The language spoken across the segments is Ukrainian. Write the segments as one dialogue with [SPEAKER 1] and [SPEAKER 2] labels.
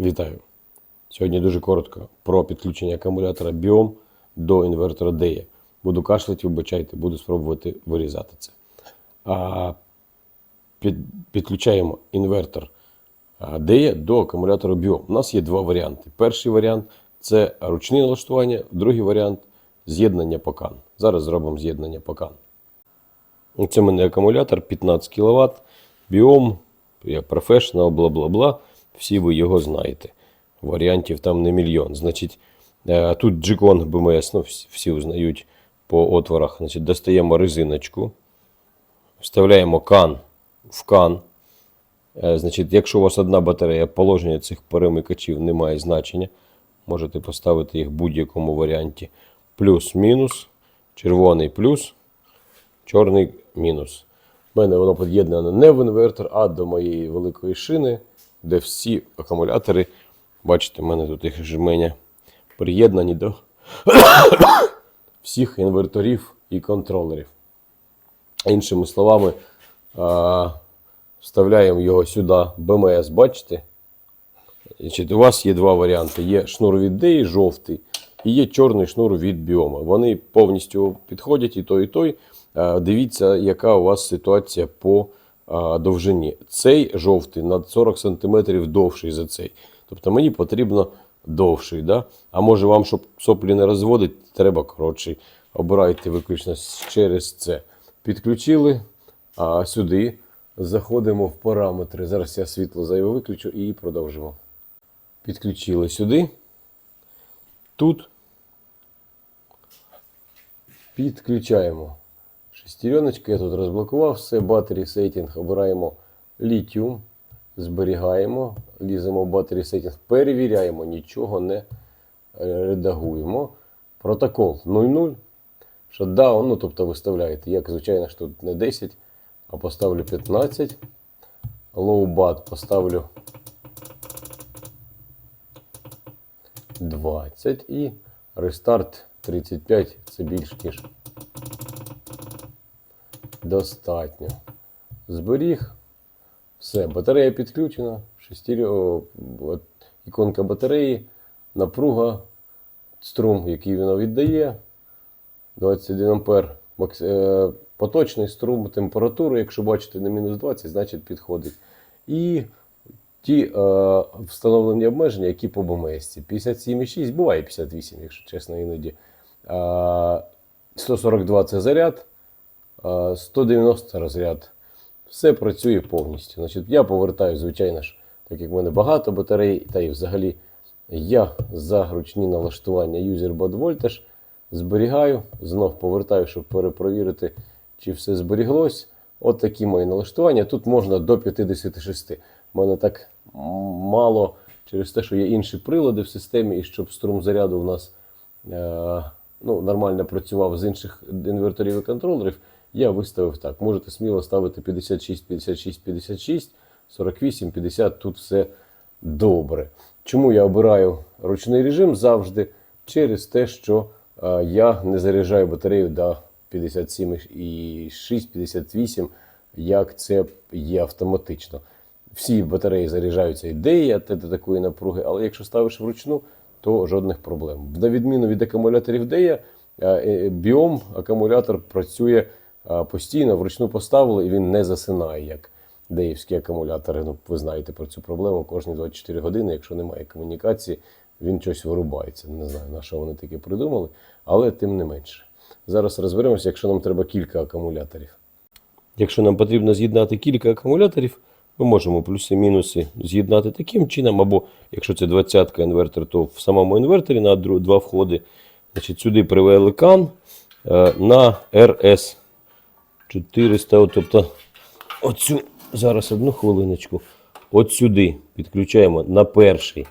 [SPEAKER 1] Вітаю! Сьогодні дуже коротко про підключення акумулятора Biom до інвертора DE. Буду кашляти, вибачайте, буду спробувати вирізати це. А, під, підключаємо інвертор а, DE до акумулятора Biom. У нас є два варіанти. Перший варіант це ручне налаштування, другий варіант з'єднання по CAN. Зараз зробимо з'єднання по CAN. Це в мене акумулятор 15 кВт, біом, я професіонал, бла бла бла. Всі ви його знаєте. Варіантів там не мільйон. Значить, е, тут Джикон БМС, ну, всі, узнають по отворах. Значить, достаємо резиночку, вставляємо кан в кан. Е, Значить, якщо у вас одна батарея, положення цих перемикачів не має значення. Можете поставити їх в будь-якому варіанті. Плюс-мінус, червоний плюс, чорний мінус. У мене воно під'єднане не в інвертор, а до моєї великої шини, де всі акумулятори, бачите, в мене тут їх жменя, приєднані до всіх інверторів і контролерів. Іншими словами, а, вставляємо його сюди, БМС, бачите? У вас є два варіанти: є шнур від DEI, жовтий, і є чорний шнур від біома. Вони повністю підходять і той, і той. Е, Дивіться, яка у вас ситуація по е, довжині. Цей жовтий на 40 см довший за цей. Тобто мені потрібно довший. Да? А може вам, щоб соплі не розводити, треба коротший. Обирайте виключно через це. Підключили а сюди. Заходимо в параметри. Зараз я світло зайве виключу і продовжимо. Підключили сюди. Тут підключаємо шестереночку. Я тут розблокував все. Battery Setting. Обираємо літіум. Зберігаємо, ліземо Battery Setting, перевіряємо, нічого не редагуємо. Протокол 00. Shutdown, ну тобто виставляєте, як звичайно, що тут не 10, а поставлю 15. Low bat поставлю 20 і рестарт 35 це більш ніж достатньо. Зберіг. Все, батарея підключена. Шестірьо, от, іконка батареї, напруга, струм, який вона віддає. 21 ампер. Макс- е, Поточний струм, температуру, якщо бачите на мінус 20, значить підходить. І ті е, встановлені обмеження, які по БМС. 57,6, буває 58, якщо чесно, іноді. Е, 142 це заряд, 190 розряд. Все працює повністю. Значить, я повертаю, звичайно ж, так як в мене багато батарей, та і взагалі я за ручні налаштування user bot voltage зберігаю, знов повертаю, щоб перепровірити, чи все зберіглось. От такі мої налаштування. Тут можна до 56. У мене так мало через те, що є інші прилади в системі, і щоб струм заряду у нас е, ну, нормально працював з інших інверторів і контролерів, я виставив так. Можете сміло ставити 56, 56, 56, 48, 50. Тут все добре. Чому я обираю ручний режим завжди? Через те, що е, я не заряджаю батарею до 57,6, 58, як це є автоматично. Всі батареї заряджаються ідея до такої напруги, але якщо ставиш вручну, то жодних проблем. На відміну від акумуляторів DEA, біом акумулятор працює е, постійно, вручну поставили, і він не засинає, як деївські акумулятори. Ну, ви знаєте про цю проблему. Кожні 24 години, якщо немає комунікації, він щось вирубається. Не знаю, на що вони таке придумали, але тим не менше. Зараз розберемося, якщо нам треба кілька акумуляторів. Якщо нам потрібно з'єднати кілька акумуляторів, ми можемо плюси-мінуси з'єднати таким чином, або якщо це 20-ка інвертор, то в самому інверторі на два входи. Значить, сюди привели кан е, на RS 400. от, Тобто, оцю, зараз одну хвилиночку. От сюди підключаємо на перший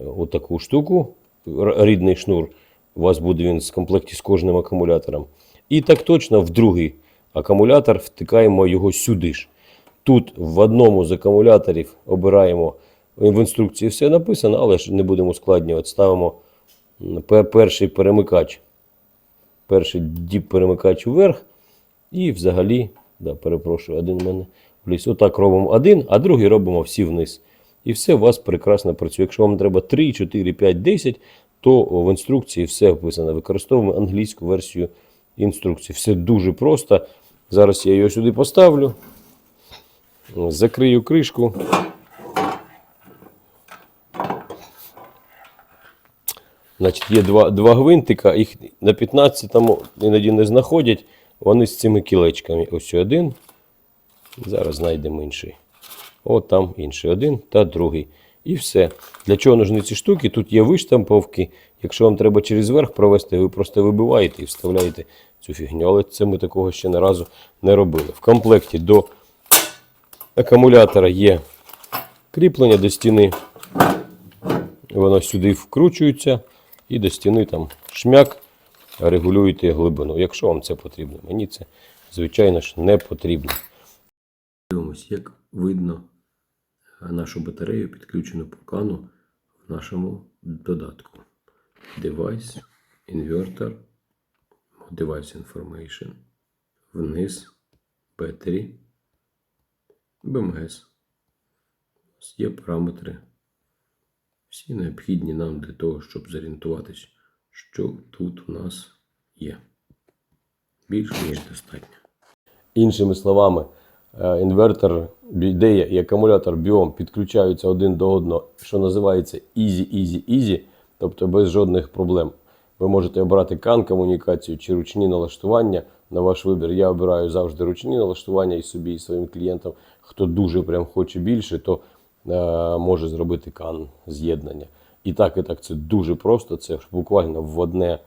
[SPEAKER 1] е, отаку штуку, рідний шнур. У вас буде він в комплекті з кожним акумулятором. І так точно в другий акумулятор втикаємо його сюди ж. Тут в одному з акумуляторів обираємо, в інструкції все написано, але ж не будемо ускладнювати. Ставимо перший перемикач, перший діп-перемикач вверх. І взагалі, да, перепрошую, один в мене вліз. Отак робимо один, а другий робимо всі вниз. і все у вас прекрасно працює. Якщо вам треба 3, 4, 5, 10, то в інструкції все описано. Використовуємо англійську версію інструкції. Все дуже просто. Зараз я його сюди поставлю, закрию кришку. Значить, є два, два гвинтика, їх на 15-му іноді не знаходять. Вони з цими кілечками. Ось один. Зараз знайдемо інший. От там інший один та другий. І все. Для чого нужні ці штуки? Тут є виштамповки. Якщо вам треба через верх провести, ви просто вибиваєте і вставляєте цю фігню. Але це ми такого ще не разу не робили. В комплекті до акумулятора є кріплення до стіни. Воно сюди вкручується і до стіни там шмяк регулюєте глибину. Якщо вам це потрібно. Мені це, звичайно ж, не потрібно. Дивимось, як видно нашу батарею, підключену по кану в нашому додатку. Device, Inverter, Device Information, вниз, Battery, BMS. Є параметри. Всі необхідні нам для того, щоб зорієнтуватись, що тут у нас є. Більш ніж достатньо. Іншими словами, е, інвертор, ідея і акумулятор біом підключаються один до одного, що називається easy, easy, easy, тобто без жодних проблем. Ви можете обрати кан комунікацію чи ручні налаштування на ваш вибір. Я обираю завжди ручні налаштування і собі, і своїм клієнтам. Хто дуже прям хоче більше, то е, може зробити кан з'єднання. І так, і так, це дуже просто. Це буквально в одне е,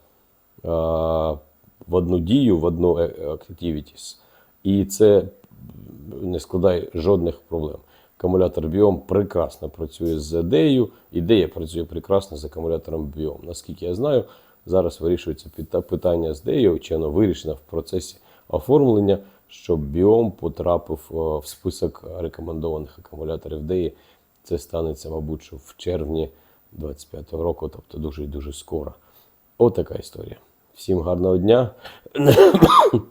[SPEAKER 1] в одну дію, в одну е- activities. І це не складає жодних проблем. Акумулятор Biom прекрасно працює з ідеєю. Ідея працює прекрасно з акумулятором Biom. Наскільки я знаю, зараз вирішується питання з ідеєю, чи воно вирішено в процесі оформлення, щоб Biom потрапив е, в список рекомендованих акумуляторів ідеї. Це станеться, мабуть, що в червні 25-го року, тобто дуже і дуже скоро. Отака історія. Всім гарного дня.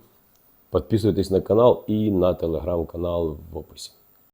[SPEAKER 1] Підписуйтесь на канал і на телеграм-канал в описі.